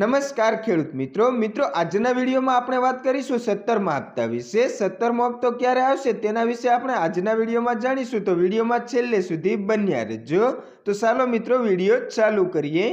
નમસ્કાર ખેડૂત મિત્રો. મિત્રો, આજના વિડીયોમાં આપણે વાત કરીશું સત્તરમા હપ્તા વિશે. સત્તરમો હપ્તો ક્યારે આવશે તેના વિશે આપણે આજના વિડીયોમાં જાણીશું. તો વિડીયોમાં છેલ્લે સુધી બન્યા રહેજો. તો ચાલો મિત્રો, વીડિયો ચાલુ કરીએ.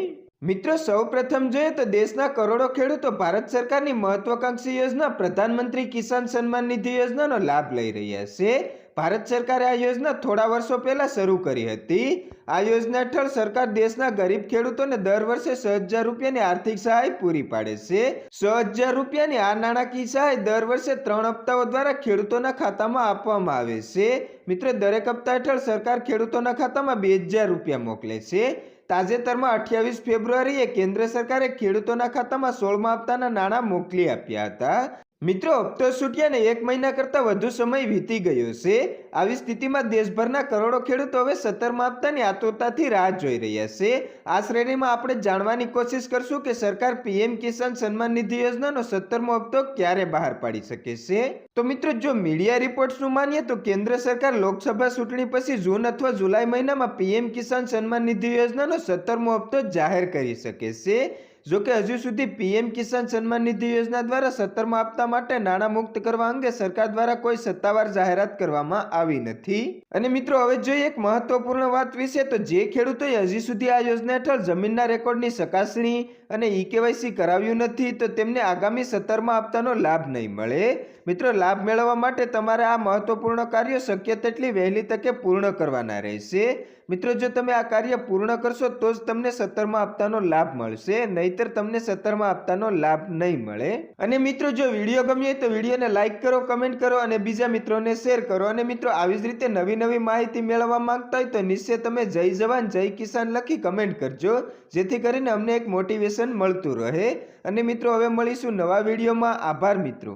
મિત્રો સૌ પ્રથમ જોઈએ તો દેશના કરોડો ખેડૂતો ભારત સરકારની મહત્વાકાંક્ષી યોજના પ્રધાનમંત્રી કિસાન સન્માન નિધિ યોજનાનો લાભ લઈ રહ્યા છે. ભારત સરકારે આ યોજના થોડા વર્ષો પહેલા શરૂ કરી હતી. આ યોજના હેઠળ સરકાર દેશના ગરીબ ખેડૂતોને દર વર્ષે છ હજાર રૂપિયાની આર્થિક સહાય પૂરી પાડે છે. છ હજાર રૂપિયાની આ નાણાકીય સહાય દર વર્ષે ત્રણ હપ્તાઓ દ્વારા ખેડૂતોના ખાતામાં આપવામાં આવે છે. મિત્રો, દરેક હપ્તા હેઠળ સરકાર ખેડૂતોના ખાતામાં બે હજાર રૂપિયા મોકલે છે. તાજેતરમાં અઠ્યાવીસ ફેબ્રુઆરીએ કેન્દ્ર સરકારે ખેડૂતોના ખાતામાં સોળમા હપ્તાના નાણાં મોકલી આપ્યા હતા. મિત્રો, હપ્તો છૂટ્યાને એક મહિના કરતાં વધુ સમય વીતી ગયો છે. આવી સ્થિતિમાં દેશભરના કરોડો ખેડૂતો હવે સત્તરમા હપ્તાની આતુરતાથી રાહ જોઈ રહ્યા છે. આ શ્રેણીમાં આપણે જાણવાની કોશિશ કરશું કે સરકાર પીએમ કિસાન સન્માન નિધિ યોજનાનો સત્તરમો હપ્તો ક્યારે બહાર પાડી શકે છે? તો મિત્રો, જો મીડિયા રિપોર્ટ્સનું માનીએ તો કેન્દ્ર સરકાર લોકસભા ચૂંટણી પછી જૂન અથવા જુલાઈ મહિનામાં પીએમ કિસાન સન્માન નિધિ યોજનાનો સત્તરમો હપ્તો જાહેર કરી શકે છે. જો કે હજુ સુધી પીએમ કિસાન સન્માન નિધિ યોજના દ્વારા સત્તરમા હપ્તા માટે નાણાં મુક્ત કરવા અંગે સરકાર દ્વારા કોઈ સત્તાવાર જાહેરાત કરવામાં આવી નથી. અને મિત્રો, હવે જોઈએ એક મહત્વપૂર્ણ વાત વિશે, તો જે ખેડૂતોએ હજી સુધી આ યોજના હેઠળ જમીનના રેકોર્ડની ચકાસણી અને ઈ કેવાયસી કરાવ્યું નથી, તો તેમને આગામી સત્તરમા હપ્તાનો લાભ નહીં મળે. મિત્રો, લાભ મેળવવા માટે તમારે આ મહત્વપૂર્ણ કાર્યો શક્ય તેટલી વહેલી તકે પૂર્ણ કરવાના રહેશે. મિત્રો, જો તમે આ કાર્ય પૂર્ણ કરશો, તો જ તમને સત્તરમા હપ્તાનો લાભ મળશે નહીતર તમને સત્તરમાં હપ્તાનો લાભ નહીં મળે. અને મિત્રો, જો વીડિયો ગમ્યો હોય તો વિડીયોને લાઇક કરો, કમેન્ટ કરો અને બીજા મિત્રોને શેર કરો. અને મિત્રો, આવી જ રીતે નવી નવી માહિતી મેળવવા માંગતા હોય તો નિશ્ચય તમે જય જવાન, જય કિસાન લખી કમેન્ટ કરજો. જેથી કરીને અમને એક મોટિવેશન મળતું રહે. અને મિત્રો, હવે મળીશું નવા વિડીયોમાં. આભાર મિત્રો.